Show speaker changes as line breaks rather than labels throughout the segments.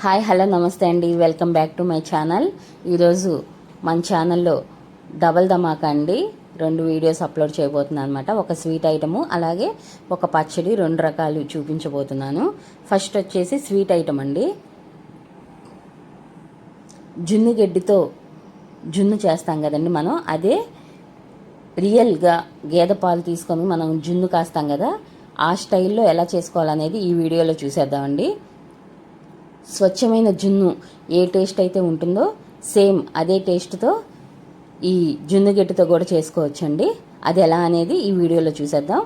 Hi hello నమస్తే అండి. Welcome back to my channel ఈరోజు మన ఛానల్లో డబల్ ధమాకా అండి. రెండు వీడియోస్ అప్లోడ్ చేయబోతున్నాను అనమాట ఒక స్వీట్ ఐటము అలాగే ఒక పచ్చడి రెండు రకాలు చూపించబోతున్నాను. ఫస్ట్ వచ్చేసి స్వీట్ ఐటమ్ అండి. జున్ను గడ్డితో జున్ను చేస్తాం కదండి మనం. అదే రియల్గా గేదె పాలు తీసుకొని మనం జున్ను కాస్తాం కదా. ఆ స్టైల్లో ఎలా చేసుకోవాలనేది ఈ వీడియోలో చూసేద్దామండి. స్వచ్ఛమైన జున్ను ఏ టేస్ట్ అయితే ఉంటుందో సేమ్ అదే టేస్ట్తో ఈ జున్ను కూడా చేసుకోవచ్చండి. అది ఎలా అనేది ఈ వీడియోలో చూసేద్దాం.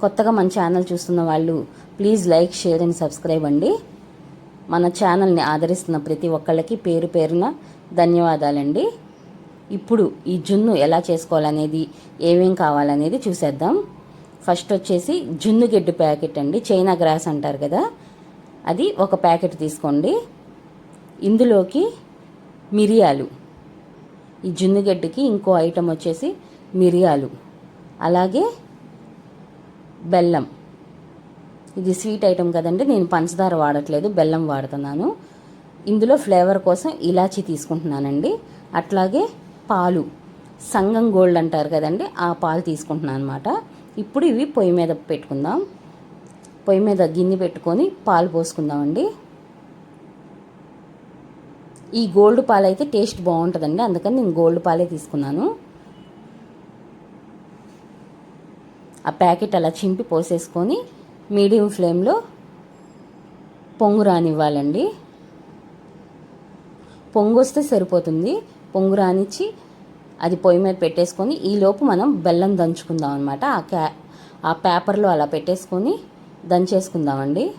కొత్తగా మన ఛానల్ చూస్తున్న వాళ్ళు please like share and subscribe అండి. మన ఛానల్ని ఆదరిస్తున్న ప్రతి ఒక్కళ్ళకి పేరు పేరున ధన్యవాదాలండి. ఇప్పుడు ఈ జున్ను ఎలా చేసుకోవాలనేది ఏమేం కావాలనేది చూసేద్దాం. ఫస్ట్ వచ్చేసి జున్ను గడ్డి ప్యాకెట్ అండి. చైనా గ్రాస్ అంటారు కదా. అది ఒక ప్యాకెట్ తీసుకోండి. ఇందులోకి మిరియాలు. ఈ జున్నుగడ్డకి ఇంకో ఐటెం వచ్చేసి మిరియాలు. అలాగే బెల్లం. ఇది స్వీట్ ఐటెం కదండి నేను పంచదార వాడట్లేదు బెల్లం వాడుతున్నాను. ఇందులో ఫ్లేవర్ కోసం ఇలాచీ తీసుకుంటున్నానండి. అట్లాగే పాలు. సంగం గోల్డ్ అంటారు కదండి ఆ పాలు తీసుకుంటున్నాను అనమాట ఇప్పుడు ఇవి పొయ్యి మీద పెట్టుకుందాం. పొయ్యి మీద గిన్నె పెట్టుకొని పాలు పోసుకుందామండి. ఈ గోల్డ్ పాలు అయితే టేస్ట్ బాగుంటుందండి అందుకని నేను గోల్డ్ పాలే తీసుకున్నాను. ఆ ప్యాకెట్ అలా చింపి పోసేసుకొని మీడియం ఫ్లేమ్లో పొంగు రానివ్వాలండి. పొంగు వస్తే సరిపోతుంది. పొంగు రానిచ్చి అది పొయ్యి మీద పెట్టేసుకొని ఈలోపు మనం బెల్లం దంచుకుందాం అనమాట ఆ క్యా ఆ పేపర్లో అలా పెట్టేసుకొని దంచేసుకుందామండి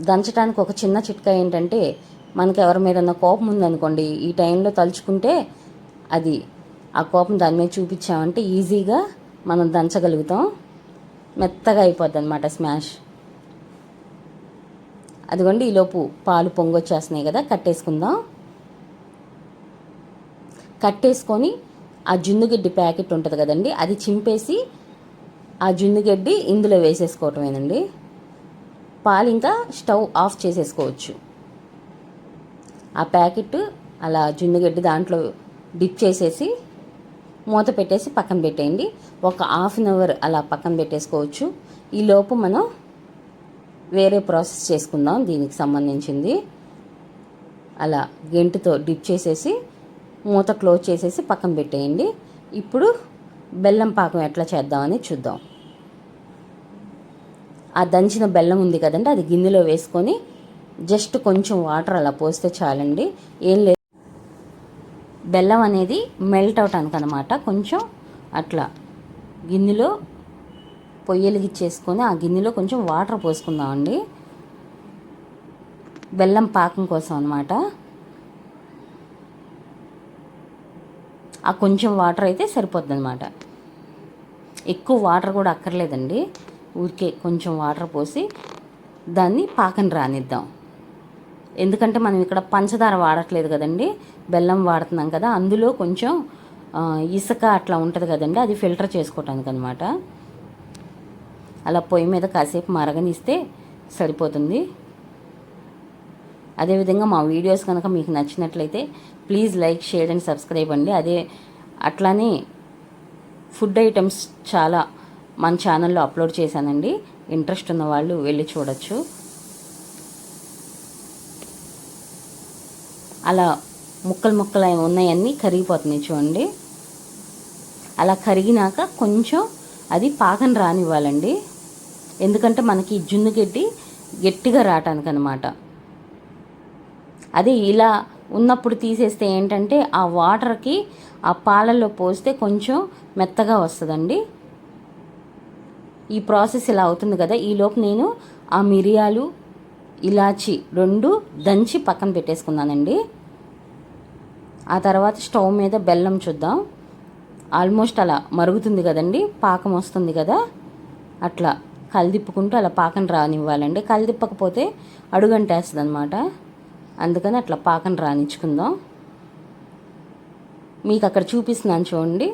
దంచడానికి ఒక చిన్న చిట్కా ఏంటంటే మనకు ఎవరి మీద కోపం ఉందనుకోండి ఈ టైంలో తలుచుకుంటే అది ఆ కోపం దాని మీద చూపించామంటే ఈజీగా మనం దంచగలుగుతాం. మెత్తగా అయిపోద్ది అనమాట స్మాష్. అదిగోండి ఈలోపు పాలు పొంగొచ్చేస్తున్నాయి కదా కట్టేసుకుందాం. కట్టేసుకొని ఆ జున్నుగడ్డి ప్యాకెట్ ఉంటుంది కదండి అది చింపేసి ఆ జున్నుగడ్డి ఇందులో వేసేసుకోవటమేనండి. పాలు ఇంకా స్టవ్ ఆఫ్ చేసేసుకోవచ్చు. ఆ ప్యాకెట్ అలా జున్నుగడ్డి దాంట్లో డిప్ చేసేసి మూత పెట్టేసి పక్కన పెట్టేయండి. ఒక హాఫ్ అన్ అవర్ అలా పక్కన పెట్టేసుకోవచ్చు. ఈ లోపు మనం వేరే ప్రాసెస్ చేసుకుందాం దీనికి సంబంధించింది. అలా గెంటుతో డిప్ చేసేసి మూత క్లోజ్ చేసేసి పక్కన పెట్టేయండి. ఇప్పుడు బెల్లం పాకం ఎట్లా చేద్దామని చూద్దాం. ఆ దంచిన బెల్లం ఉంది కదండి అది గిన్నెలో వేసుకొని జస్ట్ కొంచెం వాటర్ అలా పోస్తే చాలండి. ఏం లేదు. బెల్లం అనేది మెల్ట్ అవటానికి అనమాట కొంచెం అట్లా గిన్నెలో పొయ్యలిగిచ్చేసుకొని ఆ గిన్నెలో కొంచెం వాటర్ పోసుకుందామండి. బెల్లం పాకం కోసం అనమాట ఆ కొంచెం వాటర్ అయితే సరిపోద్ది అనమాట ఎక్కువ వాటర్ కూడా అక్కర్లేదండి. ఊరికే కొంచెం వాటర్ పోసి దాన్ని పాకం రానిద్దాం. ఎందుకంటే మనం ఇక్కడ పంచదార వాడట్లేదు కదండి. బెల్లం వాడుతున్నాం కదా అందులో కొంచెం ఇసుక అట్లా ఉంటుంది కదండి అది ఫిల్టర్ చేసుకోవటానికి అనమాట అలా పొయ్యి మీద కాసేపు మరగనిస్తే సరిపోతుంది. అదేవిధంగా మా వీడియోస్ కనుక మీకు నచ్చినట్లయితే please like share and subscribe అండి. అదే అట్లానే ఫుడ్ ఐటమ్స్ చాలా మన ఛానల్లో అప్లోడ్ చేశానండి. ఇంట్రెస్ట్ ఉన్న వాళ్ళు వెళ్ళి చూడొచ్చు. అలా ముక్కలు ముక్కలు ఉన్నాయన్నీ కరిగిపోతున్నాయి చూడండి. అలా కరిగినాక కొంచెం అది పాకం రానివ్వాలండి. ఎందుకంటే మనకి జున్ను గడ్డి గట్టిగా రావటానికి అనమాట అదే ఇలా ఉన్నప్పుడు తీసేస్తే ఏంటంటే ఆ వాటర్కి ఆ పాలల్లో పోస్తే కొంచెం మెత్తగా వస్తుందండి. ఈ ప్రాసెస్ ఇలా అవుతుంది కదా ఈలోపు నేను ఆ మిరియాలు ఇలాచి రెండు దంచి పక్కన పెట్టేసుకున్నానండి. ఆ తర్వాత స్టవ్ మీద బెల్లం చూద్దాం. ఆల్మోస్ట్ అలా మరుగుతుంది కదండి పాకం వస్తుంది కదా అట్లా కలిదిప్పుకుంటూ అలా పాకం రానివ్వాలండి. కలిదిప్పకపోతే అడుగంటేస్తుంది అనమాట అందుకని అట్లా పాకం రానిచ్చుకుందాం మీకు అక్కడ చూపిస్తున్నాను చూడండి.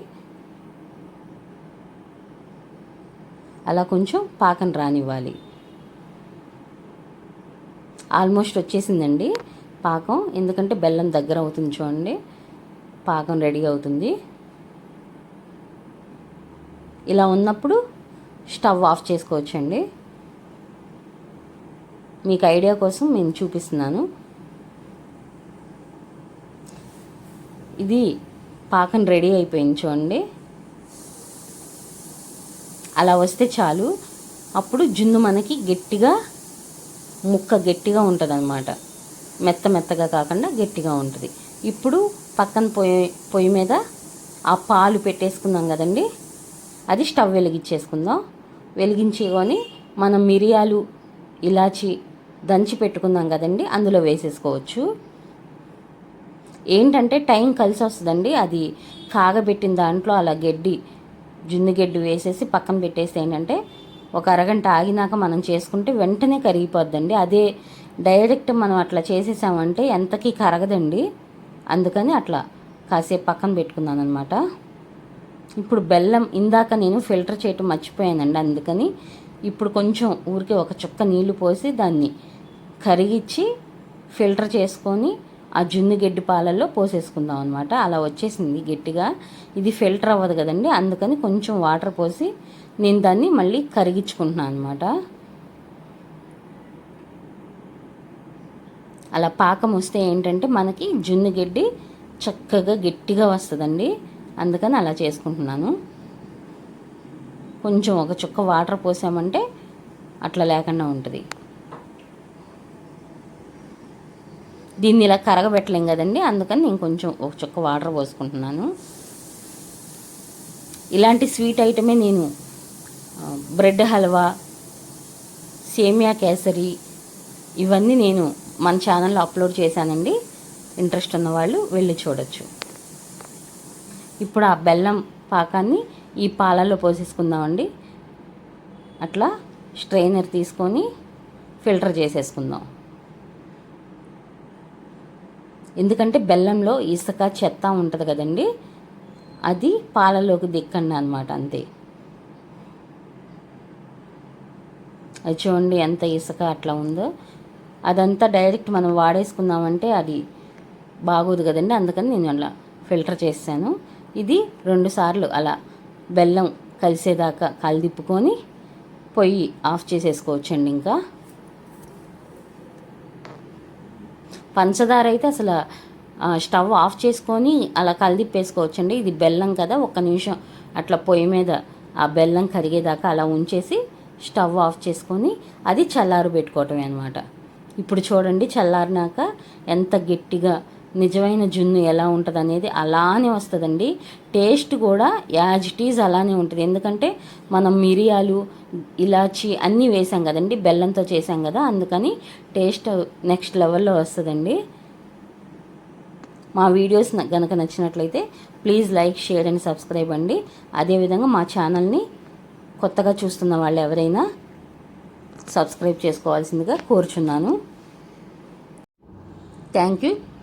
అలా కొంచెం పాకం రానివ్వాలి. ఆల్మోస్ట్ వచ్చేసిందండి పాకం. ఎందుకంటే బెల్లం దగ్గర అవుతుంది చూడండి. పాకం రెడీ అవుతుంది. ఇలా ఉన్నప్పుడు స్టవ్ ఆఫ్ చేసుకోవచ్చండి. మీకు ఐడియా కోసం నేను చూపిస్తున్నాను. ఇది పాకం రెడీ అయిపోయింది చూడండి. అలా వస్తే చాలు. అప్పుడు జున్ను మనకి గట్టిగా ముక్క గట్టిగా ఉంటుంది అనమాట మెత్త మెత్తగా కాకుండా గట్టిగా ఉంటుంది. ఇప్పుడు పక్కన పొయ్యి పొయ్యి మీద ఆ పాలు పెట్టేసుకుందాం కదండి. అది స్టవ్ వెలిగించేసుకుందాం. వెలిగించుకొని మనం మిరియాలు ఇలాచి దంచి పెట్టుకుందాం కదండి. అందులో వేసేసుకోవచ్చు. ఏంటంటే టైం కలిసి వస్తుందండి అది కాగబెట్టిన దాంట్లో అలా గడ్డి జున్ను గడ్డి వేసేసి పక్కన పెట్టేసి ఏంటంటే ఒక అరగంట ఆగినాక మనం చేసుకుంటే వెంటనే కరిగిపోద్దండి. అదే డైరెక్ట్ మనం అట్లా చేసేసామంటే ఎంతకీ కరగదండి. అందుకని అట్లా కాసేపు పక్కన పెట్టుకున్నాను అనమాట ఇప్పుడు బెల్లం ఇందాక నేను ఫిల్టర్ చేయటం మర్చిపోయానండి. అందుకని ఇప్పుడు కొంచెం ఊరికే ఒక చుక్క నీళ్ళు పోసి దాన్ని కరిగిచ్చి ఫిల్టర్ చేసుకొని ఆ జున్ను గడ్డి పాలల్లో పోసేసుకుందాం అనమాట అలా వచ్చేసింది గట్టిగా. ఇది ఫిల్టర్ అవ్వదు కదండి. అందుకని కొంచెం వాటర్ పోసి నేను దాన్ని మళ్ళీ కరిగించుకుంటున్నాను అనమాట అలా పాకం వస్తే ఏంటంటే మనకి జున్ను గడ్డి చక్కగా గట్టిగా వస్తుందండి. అందుకని అలా చేసుకుంటున్నాను. కొంచెం ఒక చుక్క వాటర్ పోసామంటే అట్లా లేకుండా ఉంటుంది. దీన్ని ఇలా కరగబెట్టలేం కదండి. అందుకని నేను కొంచెం ఒక చుక్క వాటర్ పోసుకుంటున్నాను. ఇలాంటి స్వీట్ ఐటమే నేను బ్రెడ్ హల్వా సేమియా కేసరి ఇవన్నీ నేను మన ఛానల్లో అప్లోడ్ చేశానండి. ఇంట్రెస్ట్ ఉన్న వాళ్ళు వెళ్ళి చూడొచ్చు. ఇప్పుడు ఆ బెల్లం పాకాన్ని ఈ పాలల్లో పోసేసుకుందామండి. అట్లా స్ట్రైనర్ తీసుకొని ఫిల్టర్ చేసేసుకుందాం. ఎందుకంటే బెల్లంలో ఇసుక చెత్త ఉంటుంది కదండి అది పాలలోకి దిక్కండి అనమాట అంతే. అది చూడండి ఎంత ఇసుక అట్లా ఉందో. అదంతా డైరెక్ట్ మనం వాడేసుకుందామంటే అది బాగోదు కదండి అందుకని నేను అలా ఫిల్టర్ చేశాను. ఇది రెండు సార్లు అలా బెల్లం కలిసేదాకా కలిదిప్పుకొని పొయ్యి ఆఫ్ చేసేసుకోవచ్చండి ఇంకా. పంచదార అయితే అసలు స్టవ్ ఆఫ్ చేసుకొని అలా కలిదిప్పేసుకోవచ్చండి. ఇది బెల్లం కదా ఒక్క నిమిషం అట్లా పొయ్యి మీద ఆ బెల్లం కరిగేదాకా అలా ఉంచేసి స్టవ్ ఆఫ్ చేసుకొని అది చల్లారు పెట్టుకోవటమే అనమాట ఇప్పుడు చూడండి చల్లారినాక ఎంత గట్టిగా నిజమైన జున్ను ఎలా ఉంటుంది అనేది అలానే వస్తుందండి. టేస్ట్ కూడా యాజ్ ఇట్ ఈజ్ అలానే ఉంటుంది. ఎందుకంటే మనం మిరియాలు ఇలాచి అన్నీ వేసాం కదండి బెల్లంతో చేసాం కదా అందుకని టేస్ట్ నెక్స్ట్ లెవెల్లో వస్తుందండి. మా వీడియోస్ కనుక నచ్చినట్లయితే please like share and subscribe అండి. అదేవిధంగా మా ఛానల్ని కొత్తగా చూస్తున్న వాళ్ళు ఎవరైనా సబ్స్క్రైబ్ చేసుకోవాల్సిందిగా కోరుచున్నాను. Thank you.